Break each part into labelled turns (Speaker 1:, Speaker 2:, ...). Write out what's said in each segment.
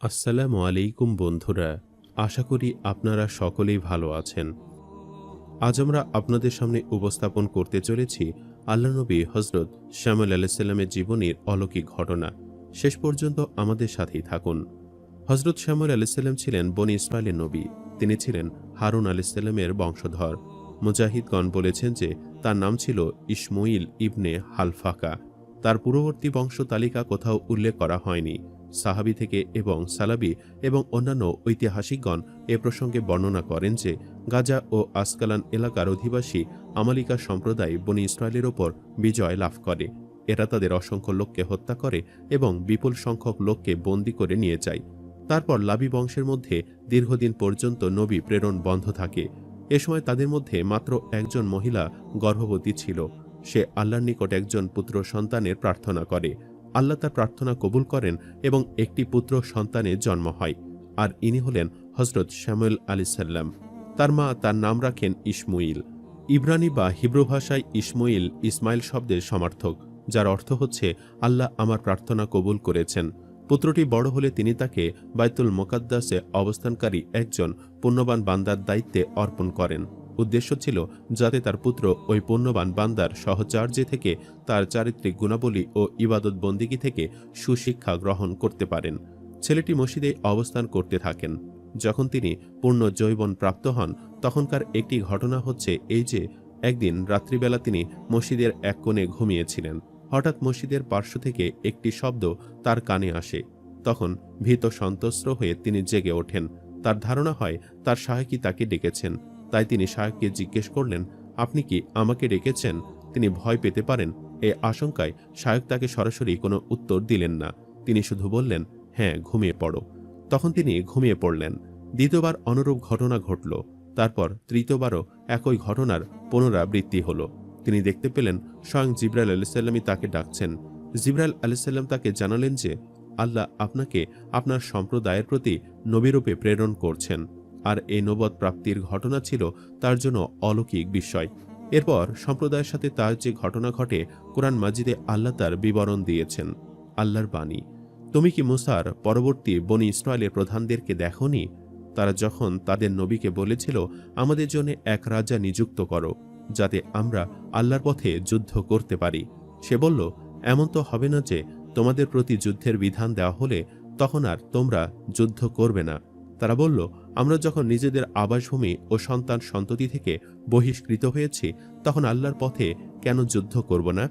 Speaker 1: আসসালামু আলাইকুম বন্ধুরা, আশা করি আপনারা সকলেই ভালো আছেন। আজ আমরা আপনাদের সামনে উপস্থাপন করতে চলেছি আল্লাহ নবী হজরত শ্যামল আলাইসাল্লামের জীবনের অলৌকিক ঘটনা। শেষ পর্যন্ত আমাদের সাথেই থাকুন। হজরত শ্যামল আলাইসাল্লাম ছিলেন বনি ইসরায়েলের নবী, তিনি ছিলেন হারুন আলাইসাল্লামের বংশধর। মুজাহিদগণ বলেছেন যে তার নাম ছিল ইসমুইল ইবনে হালফাকা। তার পূর্ববর্তী বংশ তালিকা কোথাও উল্লেখ করা হয়নি। সাহাবি থেকে এবং সালাবি এবং অন্যান্য ঐতিহাসিকগণ এ প্রসঙ্গে বর্ণনা করেন যে, গাজা ও আসকালান এলাকার অধিবাসী আমালিকা সম্প্রদায় বনি ইসরায়েলের ওপর বিজয় লাভ করে। এরা তাদের অসংখ্য লোককে হত্যা করে এবং বিপুল সংখ্যক লোককে বন্দি করে নিয়ে যায়। তারপর লাবি বংশের মধ্যে দীর্ঘদিন পর্যন্ত নবী প্রেরণ বন্ধ থাকে। এ সময় তাদের মধ্যে মাত্র একজন মহিলা গর্ভবতী ছিল। সে আল্লাহর নিকট একজন পুত্র সন্তানের প্রার্থনা করে। আল্লাহ তার প্রার্থনা কবুল করেন এবং একটি পুত্র সন্তানের জন্ম হয়, আর ইনি হলেন হজরত শ্যামুয়েল আলী সাল্লাম তার মা তার নাম রাখেন ইসমুইল। ইব্রানি বা হিব্রু ভাষায় ইসমুইল ইসমাইল শব্দের সমার্থক, যার অর্থ হচ্ছে, আল্লাহ আমার প্রার্থনা কবুল করেছেন। পুত্রটি বড় হলে তিনি তাকে বাইতুল মোকাদ্দাসে অবস্থানকারী একজন পুণ্যবান বান্দার দায়িত্বে অর্পণ করেন। উদ্দেশ্য ছিল যাতে তার পুত্র ওই পুণ্যবান বান্দার সহচার্য থেকে তার চারিত্রিক গুণাবলী ও ইবাদত বন্দিগি থেকে সুশিক্ষা গ্রহণ করতে পারেন। ছেলেটি মসজিদে অবস্থান করতে থাকেন। যখন তিনি পূর্ণ জৈবন প্রাপ্ত হন, তখনকার একটি ঘটনা হচ্ছে এই যে, একদিন রাত্রিবেলা তিনি মসজিদের এক কোণে ঘুমিয়েছিলেন। হঠাৎ মসজিদের পার্শ্ব থেকে একটি শব্দ তার কানে আসে। তখন ভীত সন্তস্ত্র হয়ে তিনি জেগে ওঠেন। তার ধারণা হয় তার সাহেকি তাকে ডেকেছেন। তাই তিনি শায়ককে জিজ্ঞেস করলেন, আপনি কি আমাকে ডেকেছেন? তিনি ভয় পেতে পারেন? এ আশঙ্কায় শায়ক তাকে সরাসরি কোনো উত্তর দিলেন না। তিনি শুধু বললেন হ্যাঁ ঘুমিয়ে পড়ো। তখন তিনি ঘুমিয়ে পড়লেন। দ্বিতীয়বার অনুরূপ ঘটনা ঘটল। তারপর তৃতীয়বারও একই ঘটনার পুনরাবৃত্তি হল। তিনি দেখতে পেলেন, স্বয়ং জিব্রাইল আলাইসাল্লামই তাকে ডাকছেন। জিব্রাইল আলাইসাল্লাম তাকে জানালেন যে, আল্লাহ আপনাকে আপনার সম্প্রদায়ের প্রতি নবীরূপে প্রেরণ করছেন। আর এই নবদ প্রাপ্তির ঘটনা ছিল তার জন্য অলৌকিক বিষয় এরপর সম্প্রদায়ের সাথে তার যে ঘটনা ঘটে, কোরআন মাজিদে আল্লাহ তার বিবরণ দিয়েছেন, আল্লাহর বাণী। তুমি কি মুসার পরবর্তী বনি ইসরায়েলের প্রধানদেরকে দেখনি? তারা যখন তাদের নবীকে বলেছিল, আমাদের জন্য এক রাজা নিযুক্ত করো, যাতে আমরা আল্লাহর পথে যুদ্ধ করতে পারি। সে বলল, এমন তো হবে না যে তোমাদের প্রতি যুদ্ধের বিধান দেওয়া হলে তখন আর তোমরা যুদ্ধ করবে না। তারা বলল, আমরা যখন নিজেদের আবাসভূমি ও সন্তান সন্ততি থেকে বহিষ্কৃত হয়েছি, তখন আল্লাহর পথে কেন যুদ্ধ করব না?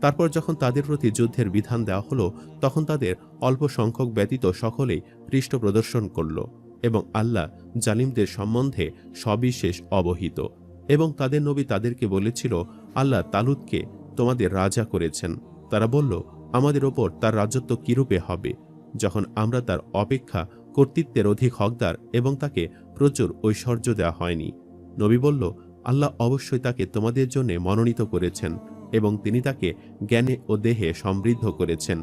Speaker 1: তারপর যখন তাদের প্রতি যুদ্ধের বিধান দেওয়া হলো, তখন তাদের অল্প সংখ্যক ব্যতীত সকলেই পৃষ্ঠ প্রদর্শন করল এবং আল্লাহ জালিমদের সম্বন্ধে সবিশেষ অবহিত এবং তাদের নবী তাদেরকে বলেছিল, আল্লাহ তালুদকে তোমাদের রাজা করেছেন। তারা বলল, আমাদের ওপর তার রাজত্ব কিরূপে হবে? যখন আমরা তার অপেক্ষা কর্তৃত্বের অধিক হকদার এবং তাকে প্রচুর ঐশ্বর্য দেওয়া হয়নি। নবী বলল, আল্লাহ অবশ্যই তাকে তোমাদের জন্য মনোনীত করেছেন এবং তিনি তাকে জ্ঞানে ও দেহে সমৃদ্ধ করেছেন।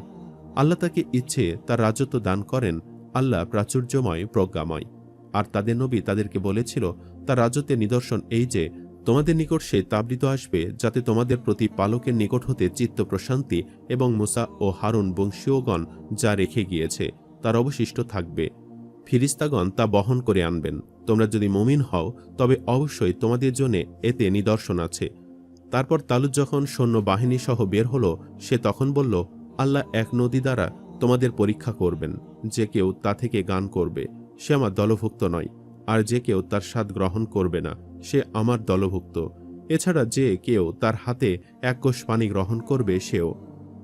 Speaker 1: আল্লাহ তাকে ইচ্ছে, তার রাজত্ব দান করেন, আল্লাহ প্রাচুর্যময়, প্রজ্ঞাময়। আর তাদের নবী তাদেরকে বলেছিল, তার রাজত্বের নিদর্শন এই যে, তোমাদের নিকট সে তাবৃত আসবে যাতে তোমাদের প্রতি পালকের নিকট হতে চিত্ত প্রশান্তি এবং মুসা ও হারুন বংশীয়গণ যা রেখে গিয়েছে, তার অবশিষ্ট থাকবে। ফিরিস্তাগণ তা বহন করে আনবেন। তোমরা যদি মমিন হও, তবে অবশ্যই তোমাদের জন্য এতে নিদর্শন আছে। তারপর তালুদ যখন সৈন্য বাহিনী সহ বের হলো, সে তখন বলল, আল্লাহ এক নদী দ্বারা তোমাদের পরীক্ষা করবেন। যে কেউ তা থেকে গান করবে, সে আমার দলভুক্ত নয়। আর যে কেউ তার স্বাদ গ্রহণ করবে না, সে আমার দলভুক্ত। এছাড়া যে কেউ তার হাতে এক কোষ পানি গ্রহণ করবে, সেও।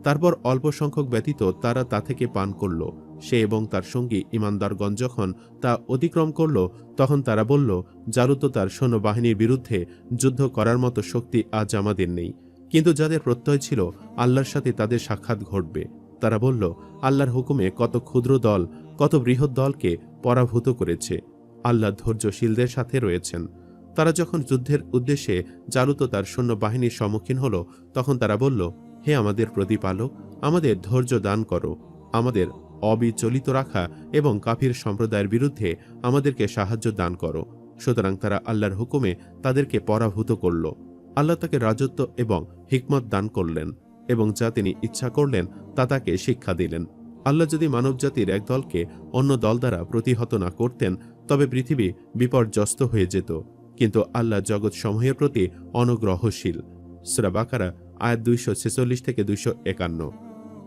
Speaker 1: তারপর অল্প সংখ্যক ব্যতীত তারা তা থেকে পান করল। সে এবং তার সঙ্গী ইমানদারগঞ্জ যখন তা অতিক্রম করল, তখন তারা বলল জারুত তার সৈন্যবাহিনীর বিরুদ্ধে যুদ্ধ করার মতো শক্তি আজ আমাদের নেই। কিন্তু যাদের প্রত্যয় ছিল, আল্লাহর সাথে তাদের সাক্ষাৎ ঘটবে। তারা বলল, আল্লাহর হুকুমে কত ক্ষুদ্র দল, কত বৃহৎ দলকে পরাভূত করেছে। আল্লাহ ধৈর্যশীলদের সাথে রয়েছেন। তারা যখন যুদ্ধের উদ্দেশ্যে জালুত তার সৈন্যবাহিনীর সম্মুখীন হল, তখন তারা বলল, হে আমাদের প্রতিপালক, আমাদের ধৈর্য দান করো। আমাদের অবিচলিত রাখা এবং কাফির সম্প্রদায়ের বিরুদ্ধে আমাদেরকে সাহায্য দান করো। সুতরাং তারা আল্লাহর হুকুমে তাদেরকে পরাভূত করল। আল্লাহ তাকে রাজত্ব এবং হিকমত দান করলেন এবং যা তিনি ইচ্ছা করলেন তা তাকে শিক্ষা দিলেন। আল্লাহ যদি মানবজাতির এক দলকে অন্য দল দ্বারা প্রতিহত না করতেন, তবে পৃথিবী বিপর্যস্ত হয়ে যেত। কিন্তু আল্লাহ জগৎ সমূহের প্রতি অনুগ্রহশীল। সুরা বাকারা, আয়াত দুইশো ছেচল্লিশ থেকে দুইশো একান্ন।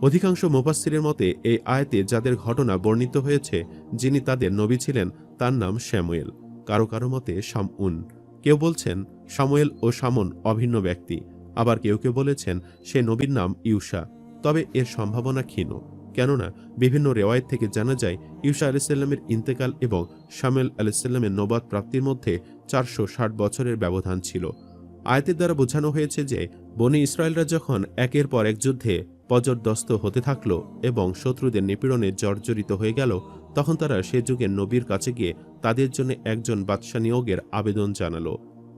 Speaker 1: অধিকাংশ মুফাসসিরের মতে, এই আয়তে যাদের ঘটনা বর্ণিত হয়েছে, যিনি তাদের নবী ছিলেন, তার নাম শ্যামুয়েল। কারও কারও মতে, শামউন। কেউ বলছেন সামুয়েল ও সামন অভিন্ন ব্যক্তি। আবার কেউ কেউ বলেছেন, সে নবীর নাম ইউসা। তবে এর সম্ভাবনা ক্ষীণ। কেননা, বিভিন্ন রেওয়ায়ত থেকে জানা যায়, ইউসা আলাইসাল্লামের ইন্তেকাল এবং সামেল আলাইসাল্লামের নবাদ প্রাপ্তির মধ্যে চারশো ষাট বছরের ব্যবধান ছিল। আয়াতের দ্বারা বোঝানো হয়েছে যে, বনি ইসরায়েলরা যখন একের পর এক যুদ্ধে পর্যদস্ত হতে থাকল এবং শত্রুদের নিপীড়নে জর্জরিত হয়ে গেল, তখন তারা সে যুগের নবীর কাছে গিয়ে তাদের জন্য একজন বাদশা নিয়োগের আবেদন জানালো,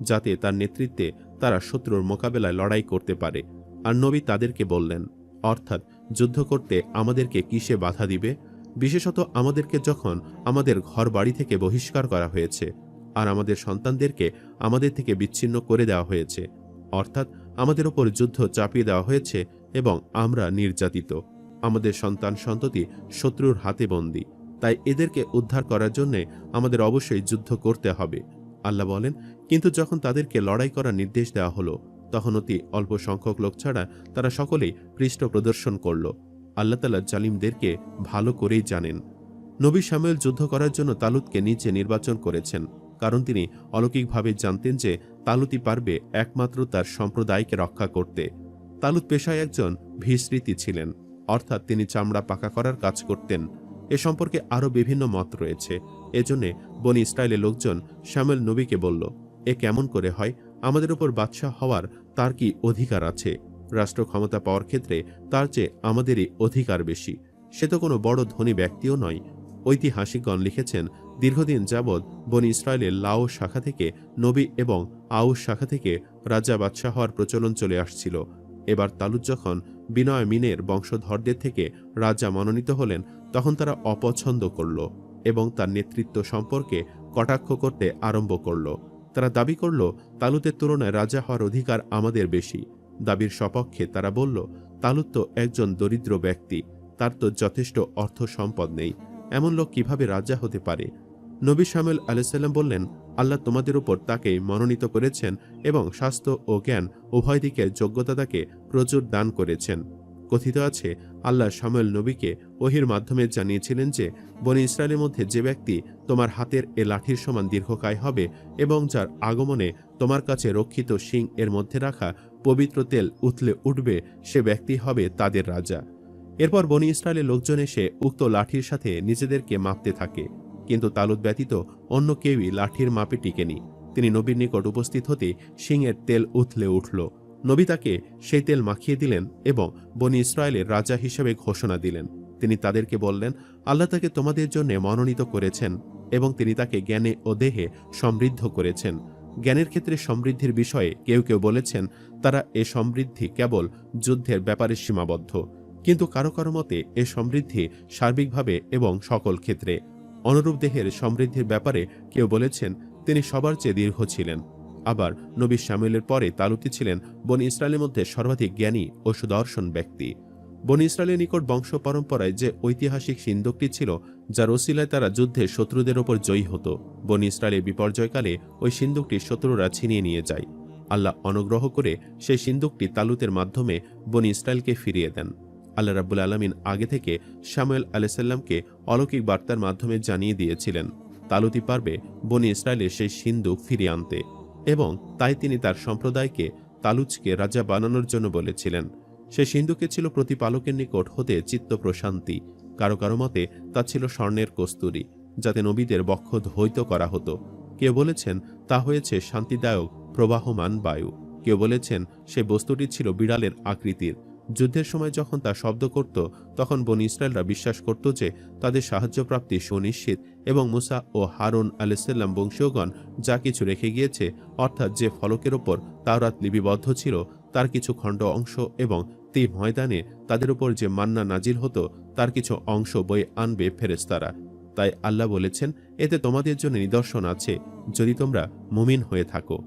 Speaker 1: যাতে তার নেতৃত্বে তারা শত্রুর মোকাবেলায় লড়াই করতে পারে। আর নবী তাদেরকে বললেন, অর্থাৎ যুদ্ধ করতে আমাদেরকে কিসে বাধা দিবে? বিশেষত আমাদেরকে যখন আমাদের ঘর বাড়ি থেকে বহিষ্কার করা হয়েছে, আর আমাদের সন্তানদেরকে আমাদের থেকে বিচ্ছিন্ন করে দেওয়া হয়েছে। অর্থাৎ আমাদের ওপর যুদ্ধ চাপিয়ে দেওয়া হয়েছে এবং আমরা নির্যাতিত। আমাদের সন্তান সন্ততি শত্রুর হাতে বন্দী। তাই এদেরকে উদ্ধার করার জন্যে আমাদের অবশ্যই যুদ্ধ করতে হবে। আল্লাহ বলেন, কিন্তু যখন তাদেরকে লড়াই করার নির্দেশ দেওয়া হলো, তখন অতি অল্প সংখ্যক লোক ছাড়া তারা সকলেই পৃষ্ঠ প্রদর্শন করল। আল্লাহ তালা জালিমদেরকে ভালো করেই জানেন। নবী সামুয়েল যুদ্ধ করার জন্য তালুতকে নিচে নির্বাচন করেছেন, কারণ তিনি অলৌকিকভাবে জানতেন যে তালুতি পারবে একমাত্র তার সম্প্রদায়কে রক্ষা করতে। তালুত পেশায় একজন ভিস্মৃতি ছিলেন। অর্থাৎ তিনি চামড়া পাকা করার কাজ করতেন। এ সম্পর্কে আরও বিভিন্ন মত রয়েছে। এজন্যে বনি ইসরায়েলের লোকজন শ্যামেল নবীকে বলল, এ কেমন করে হয়? আমাদের উপর বাদশাহ হওয়ার তার কি অধিকার আছে? রাষ্ট্র ক্ষমতা পাওয়ার ক্ষেত্রে তার চেয়ে আমাদেরই অধিকার বেশি। সে তো কোনো বড় ধনী ব্যক্তিও নয়। ঐতিহাসিকগণ লিখেছেন, দীর্ঘদিন যাবৎ বনি ইসরায়েলের লাও শাখা থেকে নবী এবং আউস শাখা থেকে রাজা বাদশাহ হওয়ার প্রচলন চলে আসছিল। এবার তালুত যখন বিনয় মিনের বংশধরদের থেকে রাজা মনোনীত হলেন, তখন তারা অপছন্দ করল এবং তার নেতৃত্ব সম্পর্কে কটাক্ষ করতে আরম্ভ করল। তারা দাবি করল তালুতের তুলনায় রাজা হওয়ার অধিকার আমাদের বেশি। দাবির সপক্ষে তারা বলল তালুত তো একজন দরিদ্র ব্যক্তি, তার তো যথেষ্ট অর্থ সম্পদ নেই। এমন লোক কীভাবে রাজা হতে পারে? নবী সামেল আলাইসাল্লাম বললেন, আল্লাহ তোমাদের উপর তাকে মনোনীত করেছেন এবং স্বাস্থ্য ও জ্ঞান উভয় দিকের যোগ্যতা তাকে প্রচুর দান করেছেন। কথিত আছে, আল্লাহ সামেল নবীকে ওহির মাধ্যমে জানিয়েছিলেন যে, বনি ইসরায়েলের মধ্যে যে ব্যক্তি তোমার হাতের এ লাঠির সমান দীর্ঘকায় হবে এবং যার আগমনে তোমার কাছে রক্ষিত শিং এর মধ্যে রাখা পবিত্র তেল উথলে উঠবে, সে ব্যক্তি হবে তাদের রাজা। এরপর বনি ইসরায়েলের লোকজন এসে উক্ত লাঠির সাথে নিজেদেরকে মাপতে থাকে। কিন্তু তালুত ব্যতীত অন্য কেউই লাঠির মাপে টিকেনি। তিনি নবীর নিকট উপস্থিত হতে শিংয়ের তেল উথলে উঠল। নবী তাকে সেই তেল মাখিয়ে দিলেন এবং বনি ইসরায়েলের রাজা হিসেবে ঘোষণা দিলেন। তিনি তাদেরকে বললেন, আল্লাহ তাকে তোমাদের জন্য মনোনীত করেছেন এবং তিনি তাকে জ্ঞানে ও দেহে সমৃদ্ধ করেছেন। জ্ঞানের ক্ষেত্রে সমৃদ্ধির বিষয়ে কেউ কেউ বলেছেন, তারা এ সমৃদ্ধি কেবল যুদ্ধের ব্যাপারে সীমাবদ্ধ। কিন্তু কারও কারও মতে এ সমৃদ্ধি সার্বিকভাবে এবং সকল ক্ষেত্রে। অনুরূপ দেহের সমৃদ্ধির ব্যাপারে কেউ বলেছেন, তিনি সবার চেয়ে দীর্ঘ ছিলেন। আবার নবী শামিলের পরে তালুতি ছিলেন বন ইসরায়েলের মধ্যে সর্বাধিক জ্ঞানী ও সুদর্শন ব্যক্তি। বন ইসরায়েলের নিকট বংশ পরম্পরায় যে ঐতিহাসিক সিন্ধুকটি ছিল, যার ওসিলায় তারা যুদ্ধে শত্রুদের ওপর জয়ী হতো, বন ইসরায়েলের বিপর্যয়কালে ওই সিন্ধুকটি শত্রুরা ছিনিয়ে নিয়ে যায়। আল্লাহ অনুগ্রহ করে সেই সিন্ধুকটি তালুতের মাধ্যমে বন ইসরায়েলকে ফিরিয়ে দেন। আল্লাহ রাব্বুল আলমিন আগে থেকে শামুয়েল আলাইসাল্লামকে অলৌকিক বার্তার মাধ্যমে জানিয়ে দিয়েছিলেন, তালুতি পারবে বনি ইসরায়েলের সেই সিন্ধুক ফিরিয়ে আনতে এবং তাই তিনি তার সম্প্রদায়কে তালুজকে রাজা বানানোর জন্য বলেছিলেন। সে সিন্ধুকে ছিল প্রতিপালকের নিকট হতে চিত্ত প্রশান্তি, কারও কারও মতে তা ছিল স্বর্ণের কস্তুরি, যাতে নবীদের বক্ষ ধৈত করা হতো। কেউ বলেছেন, তা হয়েছে শান্তিদায়ক, প্রবাহমান বায়ু। কেউ বলেছেন, সে বস্তুটি ছিল বিড়ালের আকৃতির। যুদ্ধের সময় যখন তা শব্দ করত, তখন বনি ইসরায়েলরা বিশ্বাস করত যে তাদের সাহায্যপ্রাপ্তি সুনিশ্চিত এবং মুসা ও হারুন আলাইসাল্লাম বংশীয়গণ যা কিছু রেখে গিয়েছে, অর্থাৎ যে ফলকের ওপর তাওরাত লিপিবদ্ধ ছিল, তার কিছু খণ্ড অংশ এবং তি ময়দানে তাদের উপর যে মান্না নাজিল হতো, তার কিছু অংশ বয়ে আনবে ফেরেস্তারা তাই আল্লাহ বলেছেন, এতে তোমাদের জন্য নিদর্শন আছে, যদি তোমরা মুমিন হয়ে থাকো।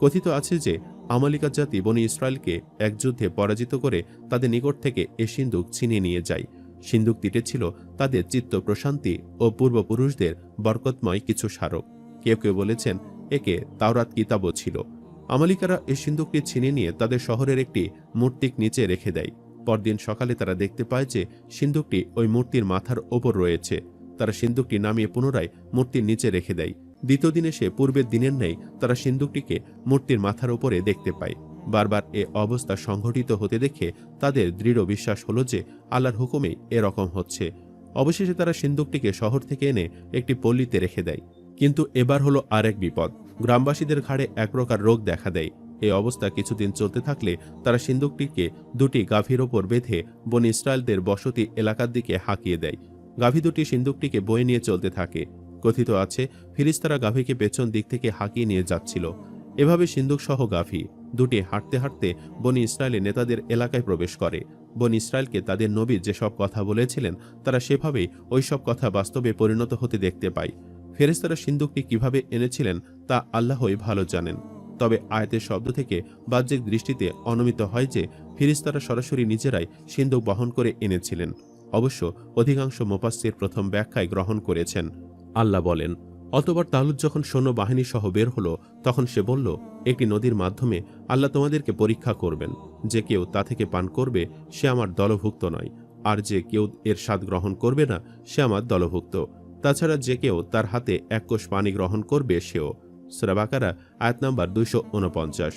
Speaker 1: কথিত আছে যে আমালিকা জাতি বনি ইসরায়েলকে এক যুদ্ধে পরাজিত করে তাদের নিকট থেকে এ সিন্ধুক ছিনিয়ে নিয়ে যায়। সিন্দুকটিতে ছিল তাদের চিত্ত প্রশান্তি ও পূর্বপুরুষদের বরকতময় কিছু স্মারক। কেউ কেউ বলেছেন, একে তাওরাত কিতাবও ছিল। আমালিকারা এই সিন্দুকটি ছিনিয়ে নিয়ে তাদের শহরের একটি মূর্তিক নিচে রেখে দেয়। পরদিন সকালে তারা দেখতে পায় যে সিন্দুকটি ওই মূর্তির মাথার ওপর রয়েছে। তারা সিন্দুকটি নামিয়ে পুনরায় মূর্তির নিচে রেখে দেয়। দ্বিতীয় দিনে সে পূর্বের দিনের নেই তারা সিন্দুকটিকে মূর্তির মাথার ওপরে দেখতে পায়। বারবার এ অবস্থা সংঘটিত হতে দেখে তাদের দৃঢ় বিশ্বাস হলো যে আল্লাহর হুকুমেই এরকম হচ্ছে। অবশেষে তারা সিন্দুকটিকে শহর থেকে এনে একটি পল্লীতে রেখে দেয়। কিন্তু এবার হলো আরেক বিপদ। গ্রামবাসীদের ঘাড়ে এক প্রকার রোগ দেখা দেয়। এই অবস্থা কিছুদিন চলতে থাকলে তারা সিন্দুকটিকে দুটি গাভীর ওপর বেঁধে বন ইসরায়েলদের বসতি এলাকার দিকে হাঁকিয়ে দেয়। গাভী দুটি সিন্দুকটিকে বয়ে নিয়ে চলতে থাকে। কথিত আছে ফিরিস্তারা গাভীকে পেছন দিক থেকে হাঁকিয়ে নিয়ে যাচ্ছিল। এভাবে সিন্দুক সহ গাভী দুটি হাঁটতে হাঁটতে বনি ইসরায়েলের নেতাদের এলাকায় প্রবেশ করে। বন ইসরায়েলকে তাদের নবী যেসব কথা বলেছিলেন, তারা সেভাবেই ওইসব কথা বাস্তবে পরিণত হতে দেখতে পায়। ফেরেস্তারা সিন্দুকটি কীভাবে এনেছিলেন, তা আল্লাহই ভালো জানেন। তবে আয়াতের শব্দ থেকে বাহ্যিক দৃষ্টিতে অনুমিত হয় যে, ফিরিস্তারা সরাসরি নিজেরাই সিন্দুক বহন করে এনেছিলেন। অবশ্য অধিকাংশ মোপাস্সির প্রথম ব্যাখ্যায় গ্রহণ করেছেন। আল্লাহ বলেন, অতবার তালুদ যখন সৈন্য বাহিনী সহ বের হলো, তখন সে বলল, একটি নদীর মাধ্যমে আল্লাহ তোমাদেরকে পরীক্ষা করবেন। যে কেউ তা থেকে পান করবে, সে আমার দলভুক্ত নয়। আর যে কেউ এর স্বাদ গ্রহণ করবে না, সে আমার দলভুক্ত। তাছাড়া যে কেউ তার হাতে এক কোষ পানি গ্রহণ করবে, সেও। সুরাবাকারা আয়াত নাম্বার দুইশো উনপঞ্চাশ।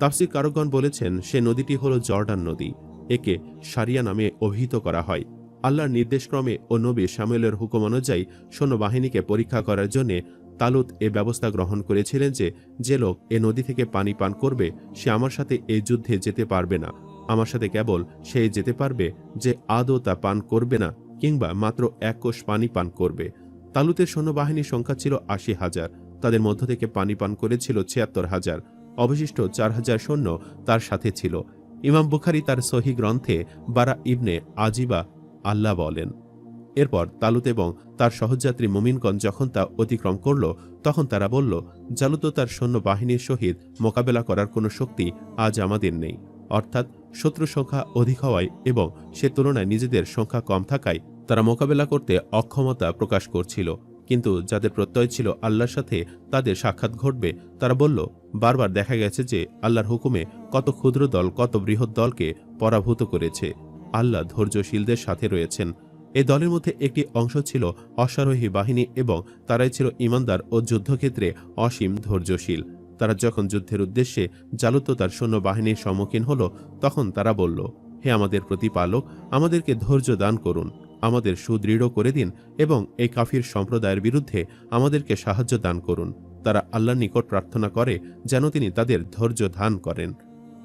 Speaker 1: তাফসির কারকগণ বলেছেন, সে নদীটি হল জর্ডান নদী। একে সারিয়া নামে অভিহিত করা হয়। আল্লাহর নির্দেশক্রমে ও নবী সামুয়েলের হুকুম অনুযায়ী সৈন্যবাহিনীকে পরীক্ষা করার জন্য তালুত এ ব্যবস্থা গ্রহণ করেছিলেন যে যে লোক এ নদী থেকে পানি পান করবে, সে আমার সাথে এই যুদ্ধে যেতে পারবে না। আমার সাথে কেবল সেই যেতে পারবে যে, আদৌ তা পান করবে না কিংবা মাত্র এক কোষ পানি পান করবে। তালুতের সৈন্যবাহিনীর সংখ্যা ছিল আশি হাজার, তাদের মধ্য থেকে পানি পান করেছিল ছিয়াত্তর হাজার। অবশিষ্ট চার হাজার সৈন্য তার সাথে ছিল। ইমাম বুখারি তার সহি গ্রন্থে বারা ইবনে আজিবা আল্লাহ বলেন। এরপর তালুত এবং তার সহযাত্রী মুমিনগঞ্জ যখন তা অতিক্রম করল, তখন তারা বলল, জালুত তার সৈন্য বাহিনীর সহিত মোকাবেলা করার কোনো শক্তি আজ আমাদের নেই। অর্থাৎ শত্রু সংখ্যা অধিক হওয়ায় এবং সে তুলনায় নিজেদের সংখ্যা কম থাকায় তারা মোকাবেলা করতে অক্ষমতা প্রকাশ করছিল। কিন্তু যাদের প্রত্যয় ছিল আল্লাহর সাথে তাদের সাক্ষাৎ ঘটবে। তারা বলল, বারবার দেখা গেছে যে আল্লাহর হুকুমে কত ক্ষুদ্র দল কত বৃহৎ দলকে পরাভূত করেছে। আল্লাহ ধৈর্যশীলদের সাথে রয়েছেন। এ দলের মধ্যে একটি অংশ ছিল অশ্বারোহী বাহিনী এবং তারাই ছিল ইমানদার ও যুদ্ধক্ষেত্রে অসীম ধৈর্যশীল। তারা যখন যুদ্ধের উদ্দেশ্যে জালুত তার সৈন্যবাহিনীর সম্মুখীন হল, তখন তারা বলল, হে আমাদের প্রতিপালক, আমাদেরকে ধৈর্য দান করুন। আমাদের সুদৃঢ় করে দিন এবং এই কাফির সম্প্রদায়ের বিরুদ্ধে আমাদেরকে সাহায্য দান করুন। তারা আল্লাহর নিকট প্রার্থনা করে যেন তিনি তাদের ধৈর্য ধান করেন।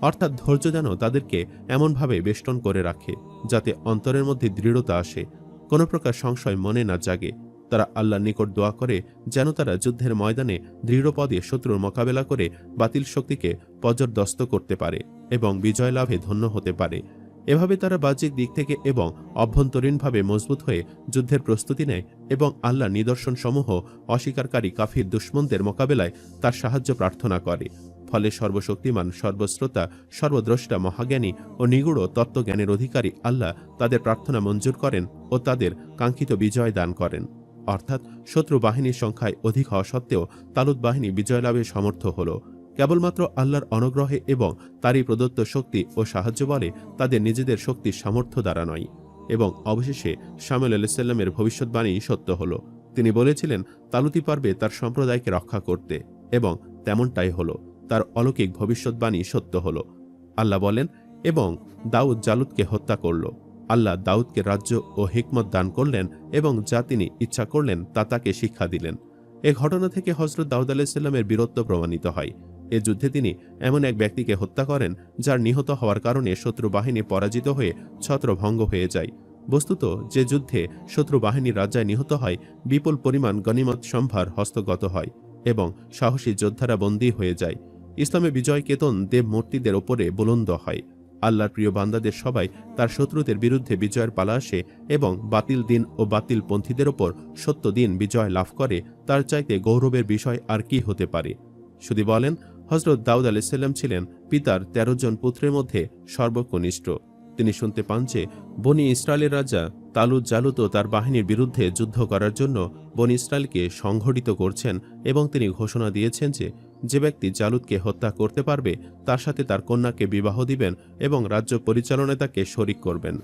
Speaker 1: অর্থাৎ ধৈর্য যেন তাদেরকে এমনভাবে বেষ্টন করে রাখে, যাতে অন্তরের মধ্যে দৃঢ়তা আসে। কোনো প্রকার সংশয় মনে না জাগে। তারা আল্লাহর নিকট দোয়া করে যেন তারা যুদ্ধের ময়দানে দৃঢ়পদে শত্রুর মোকাবেলা করে বাতিল শক্তিকে পর্যদস্ত করতে পারে এবং বিজয় লাভে ধন্য হতে পারে। এভাবে তারা বাহ্যিক দিক থেকে এবং অভ্যন্তরীণভাবে মজবুত হয়ে যুদ্ধের প্রস্তুতি নেয় এবং আল্লাহ নিদর্শনসমূহ অস্বীকারী কাফির দুশ্মনদের মোকাবেলায় তার সাহায্য প্রার্থনা করে। ফলে সর্বশক্তিমান, সর্বশ্রোতা, সর্বদ্রষ্টা মহাজ্ঞানী ও নিগুড় তত্ত্বজ্ঞানের অধিকারী আল্লাহ তাদের প্রার্থনা মঞ্জুর করেন ও তাদের কাঙ্ক্ষিত বিজয় দান করেন। অর্থাৎ শত্রু বাহিনীর সংখ্যায় অধিক হওয়া সত্ত্বেও তালুদ বাহিনী বিজয় লাভে সমর্থ হল। কেবলমাত্র আল্লাহর অনুগ্রহে এবং তারই প্রদত্ত শক্তি ও সাহায্য বলে তাদের নিজেদের শক্তির সামর্থ্য দ্বারা নয় এবং অবশেষে শামুল আলাইসাল্লামের ভবিষ্যৎবাণী সত্য হল। তিনি বলেছিলেন, তালুতি পারবে তার সম্প্রদায়কে রক্ষা করতে এবং তেমনটাই হলো। তার অলৌকিক ভবিষ্যৎবাণী সত্য হল। আল্লাহ বলেন, এবং দাউদ জালুদকে হত্যা করল। আল্লাহ দাউদকে রাজ্য ও হিকমত দান করলেন এবং যা তিনি ইচ্ছা করলেন তা তাকে শিক্ষা দিলেন। এ ঘটনা থেকে হজরত দাউদ আলাইসাল্লামের বীরত্ব প্রমাণিত হয়। এ যুদ্ধে তিনি এমন এক ব্যক্তিকে হত্যা করেন, যার নিহত হওয়ার কারণে শত্রু বাহিনী পরাজিত হয়ে ছত্রভঙ্গ হয়ে যায়। বস্তুত, যে যুদ্ধে শত্রু বাহিনীর রাজ্যায় নিহত হয়, বিপুল পরিমাণ গণিমত সম্ভার হস্তগত হয় এবং সাহসী যোদ্ধারা বন্দী হয়ে যায়। ইসলামে বিজয় কেতন দেব মূর্তিদের ওপরে বুলন্দ হয়। আল্লাহর প্রিয় বান্দাদের সবাই তার শত্রুদের বিরুদ্ধে বিজয়ের পালা আসে এবং বাতিল দিন ও বাতিল পন্থীদের ওপর সত্য দিন বিজয় লাভ করে, তার চাইতে গৌরবের বিষয় আর কি হতে পারে? শুধু বলেন হজরত দাউদ আলাইসাল্লাম ছিলেন পিতার তেরো জন পুত্রের মধ্যে সর্বকনিষ্ঠ। তিনি শুনতে পান যে, বনি ইসরায়েলের রাজা তালুত জালুত তার বাহিনীর বিরুদ্ধে যুদ্ধ করার জন্য বনি ইসরায়েলকে সংঘটিত করছেন এবং তিনি ঘোষণা দিয়েছেন যে যে ব্যক্তি জালুদকে হত্যা করতে পারবে, তার সাথে তার কন্যাকে বিবাহ দিবেন এবং রাজ্য পরিচালনায় তাকে শরিক করবেন।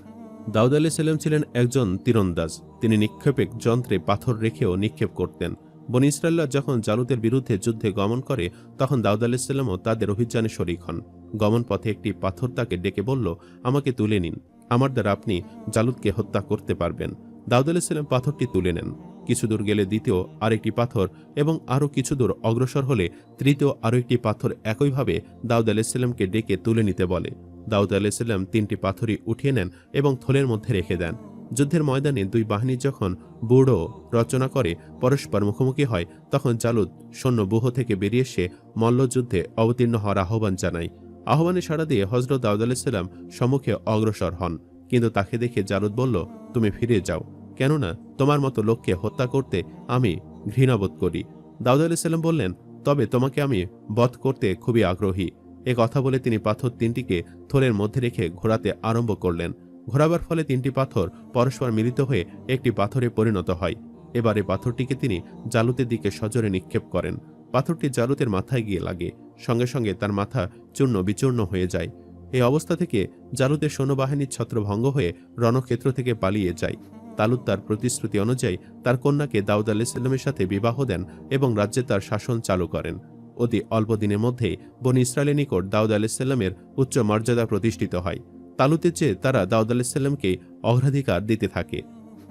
Speaker 1: দাউদ আলি সাল্লাম ছিলেন একজন তীরন্দাজ। তিনি নিক্ষেপে যন্ত্রে পাথর রেখেও নিক্ষেপ করতেন। বন ইসরায়েলরা যখন জালুতের বিরুদ্ধে যুদ্ধে গমন করে, তখন দাউদ আলাইসাল্লামও তাদের অভিযানে শরিক হন। গমন পথে একটি পাথর তাকে ডেকে বলল, আমাকে তুলে নিন। আমার দ্বারা আপনি জালুদকে হত্যা করতে পারবেন। দাউদ আলাইসাল্লাম পাথরটি তুলে নেন। কিছু দূর গেলে দ্বিতীয় আরেকটি পাথর এবং আরও কিছু দূর অগ্রসর হলে তৃতীয় আরও একটি পাথর একইভাবে দাউদ আলাইসাল্লামকে ডেকে তুলে নিতে বলে। দাউদ আলাইসাল্লাম তিনটি পাথরই উঠিয়ে নেন এবং থলের মধ্যে রেখে দেন। যুদ্ধের ময়দানে দুই বাহিনী যখন বুড়ো রচনা করে, পরস্পর মুখোমুখি হয়, তখন জালুদ সৈন্য বুহ থেকে বেরিয়ে এসে মল্লযুদ্ধে অবতীর্ণ হওয়ার আহ্বান জানায়। আহ্বানে সাড়া দিয়ে হজরত দাউদ আলাইসাল্লাম সম্মুখে অগ্রসর হন। কিন্তু তাকে দেখে জালুদ বলল, তুমি ফিরে যাও। কেননা তোমার মতো লোককে হত্যা করতে আমি ঘৃণাবোধ করি। দাউদ আলাইসাল্লাম বললেন, তবে তোমাকে আমি বধ করতে খুবই আগ্রহী। এ কথা বলে তিনি পাথর তিনটিকে থলের মধ্যে রেখে ঘোরাতে আরম্ভ করলেন। ঘোরাবার ফলে তিনটি পাথর পরস্পর মিলিত হয়ে একটি পাথরে পরিণত হয়। এবারে পাথরটিকে তিনি জালুতের দিকে সজোরে নিক্ষেপ করেন। পাথরটি জালুতের মাথায় গিয়ে লাগে, সঙ্গে সঙ্গে তার মাথা চূর্ণ বিচূর্ণ হয়ে যায়। এই অবস্থা থেকে জালুতের সৈন্যবাহিনীর ছত্রভঙ্গ হয়ে রণক্ষেত্র থেকে পালিয়ে যায়। তালুত তার প্রতিশ্রুতি অনুযায়ী তার কন্যাকে দাউদ আলাইসাল্লামের সাথে বিবাহ দেন এবং রাজ্যে তার শাসন চালু করেন। অতি অল্প দিনের মধ্যেই বন ইসরায়েলের নিকট দাউদ আলাইসাল্লামের উচ্চ মর্যাদা প্রতিষ্ঠিত হয়। তালুতের চেয়ে তারা দাউদ আলাইসাল্লামকে অগ্রাধিকার দিতে থাকে।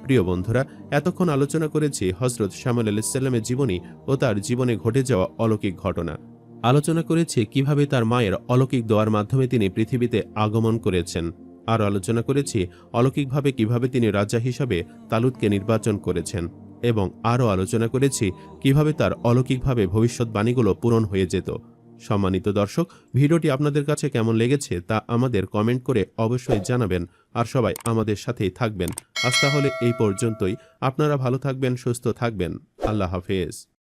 Speaker 1: প্রিয় বন্ধুরা, এতক্ষণ আলোচনা করেছি হজরত শ্যামল আলাইসাল্লামের জীবনী ও তার জীবনে ঘটে যাওয়া অলৌকিক ঘটনা। আলোচনা করেছি কীভাবে তার মায়ের অলৌকিক দোয়ার মাধ্যমে তিনি পৃথিবীতে আগমন করেছেন। আর আলোচনা করেছি অলৌকিকভাবে কীভাবে তিনি রাজা হিসাবে তালুদকে নির্বাচন করেছেন এবং আরও আলোচনা করেছি কীভাবে তার অলৌকিকভাবে ভবিষ্যৎবাণীগুলো পূরণ হয়ে যেত। সম্মানিত দর্শক, ভিডিওটি আপনাদের কাছে কেমন লেগেছে তা আমাদের কমেন্ট করে অবশ্যই জানাবেন আর সবাই আমাদের সাথেই থাকবেন। আজ তাহলে এই পর্যন্তই। আপনারা ভালো থাকবেন, সুস্থ থাকবেন। আল্লাহ হাফেজ।